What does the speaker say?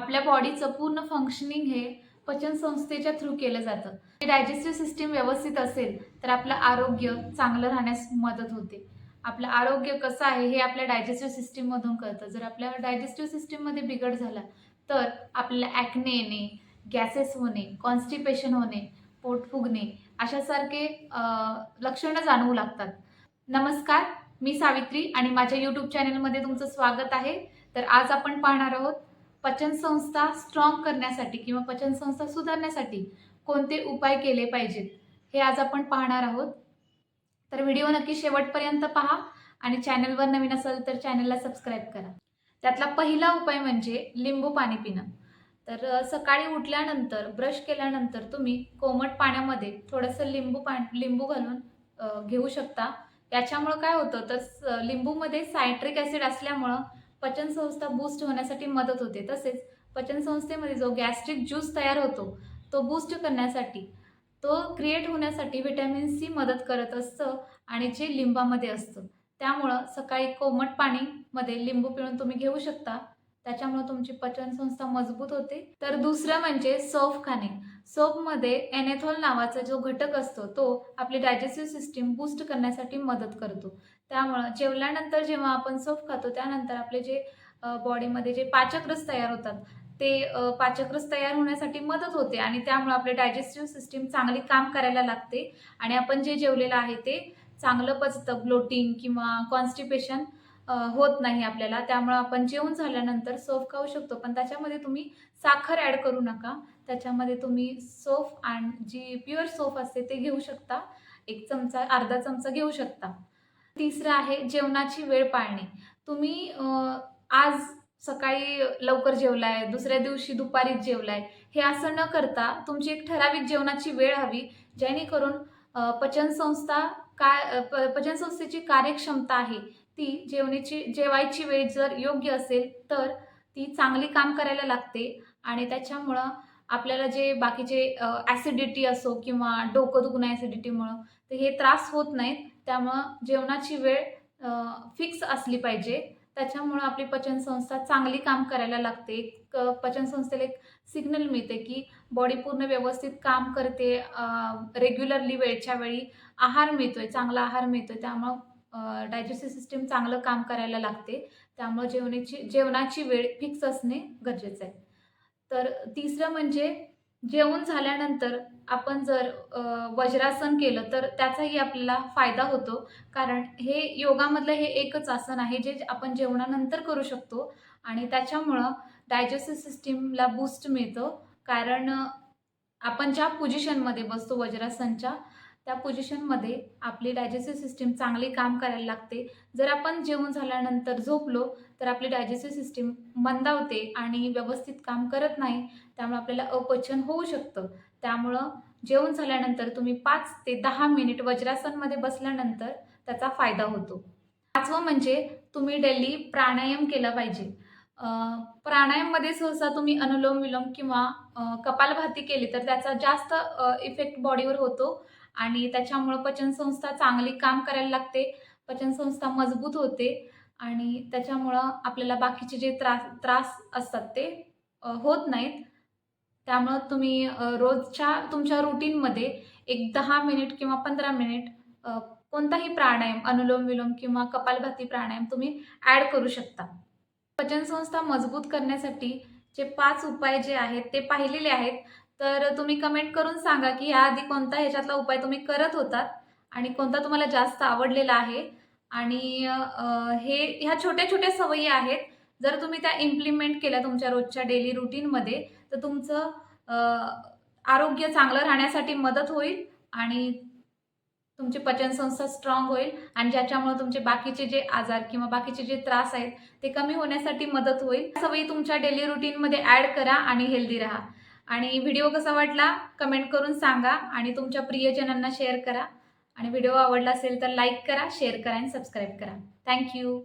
आपल्या बॉडीचं पूर्ण फंक्शनिंग हे पचनसंस्थेच्या थ्रू केलं जातं. डायजेस्टिव्ह सिस्टीम व्यवस्थित असेल तर आपलं आरोग्य चांगलं राहण्यास मदत होते. आपलं आरोग्य कसं आहे हे आपल्या डायजेस्टिव्ह सिस्टीममधून कळतं. जर आपल्या डायजेस्टिव्ह सिस्टीममध्ये बिघड झाला तर आपल्याला ॲक्ने येणे गॅसेस होणे कॉन्स्टिपेशन होणे पोट फुगणे अशासारखे लक्षणं जाणवू लागतात. नमस्कार मी सावित्री आणि माझ्या यूट्यूब चॅनलमध्ये तुमचं स्वागत आहे. तर आज आपण पाहणार आहोत पचनसंस्था स्ट्रॉंग करण्यासाठी किंवा पचनसंस्था सुधारण्यासाठी कोणते उपाय केले पाहिजेत? हे आज आपण पाहणार आहोत. तर व्हिडिओ नक्की शेवटपर्यंत पहा आणि चॅनलवर नवीन असेल तर चॅनलला सबस्क्राईब करा. त्यातला पहिला उपाय म्हणजे लिंबू पाणी पिणं. तर सकाळी उठल्यानंतर ब्रश केल्यानंतर तुम्ही कोमट पाण्यामध्ये थोडंसं लिंबू पा लिंबू घालून घेऊ शकता. याच्यामुळं काय होतं? तर स- लिंबूमध्ये सायट्रिक ॲसिड असल्यामुळं पचनसंस्था बूस्ट होण्यासाठी मदत होते. तसेच पचनसंस्थेमध्ये जो गॅस्ट्रिक ज्यूस तयार होतो तो बूस्ट करण्यासाठी तो क्रिएट होण्यासाठी व्हिटॅमिन सी मदत करत असतं आणि जे लिंबामध्ये असतं. त्यामुळं सकाळी कोमट पाणीमध्ये लिंबू पिळून तुम्ही घेऊ शकता. त्याच्यामुळे तुमची पचनसंस्था मजबूत होते. तर दुसरं म्हणजे सौफ खाणे. सोपमध्ये एनेथॉल नावाचा जो घटक असतो तो आपली डायजेस्टिव्ह सिस्टीम बूस्ट करण्यासाठी मदत करतो. त्यामुळं जेवल्यानंतर जेव्हा आपण सोप खातो त्यानंतर आपले जे बॉडीमध्ये जे पाचकरस तयार होतात ते पाचकरस तयार होण्यासाठी मदत होते आणि त्यामुळे आपले डायजेस्टिव्ह सिस्टीम चांगली काम करायला लागते. आणि आपण जे जेवलेलं आहे ते चांगलं पचतं ब्लोटिंग किंवा कॉन्स्टिपेशन होत नाही आपल्याला. त्यामुळं आपण जेवण झाल्यानंतर सोफ खाऊ शकतो पण त्याच्यामध्ये तुम्ही साखर ॲड करू नका. त्याच्यामध्ये तुम्ही सोफ आणि जी प्युअर सोफ असते ते घेऊ शकता. एक चमचा अर्धा चमचा घेऊ शकता. तिसरं आहे जेवणाची वेळ पाळणे. तुम्ही आज सकाळी लवकर जेवलाय दुसऱ्या दिवशी दुपारीच जेवलाय हे असं न करता तुमची एक ठराविक जेवणाची वेळ हवी जेणेकरून पचनसंस्था काय प- पचनसंस्थेची कार्यक्षमता आहे. ती जेवणाची जेवायची वेळ जर योग्य असेल तर ती चांगली काम करायला लागते आणि त्याच्यामुळं आपल्याला जे बाकीचे ॲसिडिटी असो किंवा डोकं दुखणं ॲसिडिटीमुळं तर हे त्रास होत नाहीत. त्यामुळं जेवणाची वेळ फिक्स असली पाहिजे. त्याच्यामुळं आपली पचनसंस्था चांगली काम करायला लागते. एक पचनसंस्थेला एक सिग्नल मिळते की बॉडी पूर्ण व्यवस्थित काम करते. रेग्युलरली वेळच्या वेळी आहार मिळतोय चांगला आहार मिळतोय. त्यामुळं डायजेस्टिव्ह सिस्टीम चांगलं काम करायला लागते. त्यामुळं जेवणाची जेवणाची वेळ फिक्स असणे गरजेचं आहे. तर तिसरं म्हणजे जेवण झाल्यानंतर आपण जर वज्रासन केलं तर त्याचाही आपल्याला फायदा होतो. कारण हे योगामधलं हे एकच आसन आहे जे आपण जेवणानंतर करू शकतो आणि त्याच्यामुळं डायजेस्टिव्ह सिस्टीमला बूस्ट मिळतं. कारण आपण ज्या पोझिशनमध्ये बसतो वज्रासनच्या त्या पोझिशनमध्ये आपली डायजेस्टिव्ह सिस्टीम चांगली काम करायला लागते. जर आपण जेवण झाल्यानंतर झोपलो तर आपली डायजेस्टिव्ह सिस्टीम मंदावते आणि व्यवस्थित काम करत नाही. त्यामुळे आपल्याला अपचन होऊ शकतं. त्यामुळं जेवण झाल्यानंतर तुम्ही पाच ते दहा मिनिट वज्रासनमध्ये बसल्यानंतर त्याचा फायदा होतो. पाचवं म्हणजे तुम्ही डेली प्राणायाम केला पाहिजे. प्राणायाममध्ये सहसा तुम्ही अनुलोम विलोम किंवा कपालभाती केली तर त्याचा जास्त इफेक्ट बॉडीवर होतो. आणि त्याच्यामुळं पचनसंस्था चांगली काम करायला लागते. पचनसंस्था मजबूत होते आणि त्याच्यामुळं आपल्याला बाकीचे जे त्रास त्रास असतात ते होत नाहीत. त्यामुळं तुम्ही रोजच्या तुमच्या रुटीनमध्ये एक दहा मिनिट किंवा पंधरा मिनिट कोणताही प्राणायाम अनुलोम विलोम किंवा कपालभाती प्राणायाम तुम्ही ॲड करू शकता. पचनसंस्था मजबूत करण्यासाठी जे पाच उपाय जे आहेत ते पाहिलेले आहेत. तर तुम्ही कमेंट करून सांगा की याआधी कोणता ह्याच्यातला उपाय तुम्ही करत होतात आणि कोणता तुम्हाला जास्त आवडलेला आहे. आणि हे ह्या छोट्या छोट्या सवयी आहेत. जर तुम्ही त्या इम्प्लिमेंट केल्या तुमच्या रोजच्या डेली रुटीनमध्ये तर तुमचं आरोग्य चांगलं राहण्यासाठी मदत होईल आणि तुमची पचनसंस्था स्ट्रॉंग होईल आणि ज्याच्यामुळे तुमचे बाकीचे जे आजार किंवा बाकीचे जे त्रास आहेत ते कमी होण्यासाठी मदत होईल. सवयी तुमच्या डेली रुटीनमध्ये ॲड करा आणि हेल्दी राहा. आणि व्हिडिओ कसा वाटला कमेंट करून सांगा आणि तुमच्या प्रियजनांना शेअर करा. आणि व्हिडिओ आवडला असेल तर लाईक करा शेअर करा आणि सबस्क्राईब करा. थँक्यू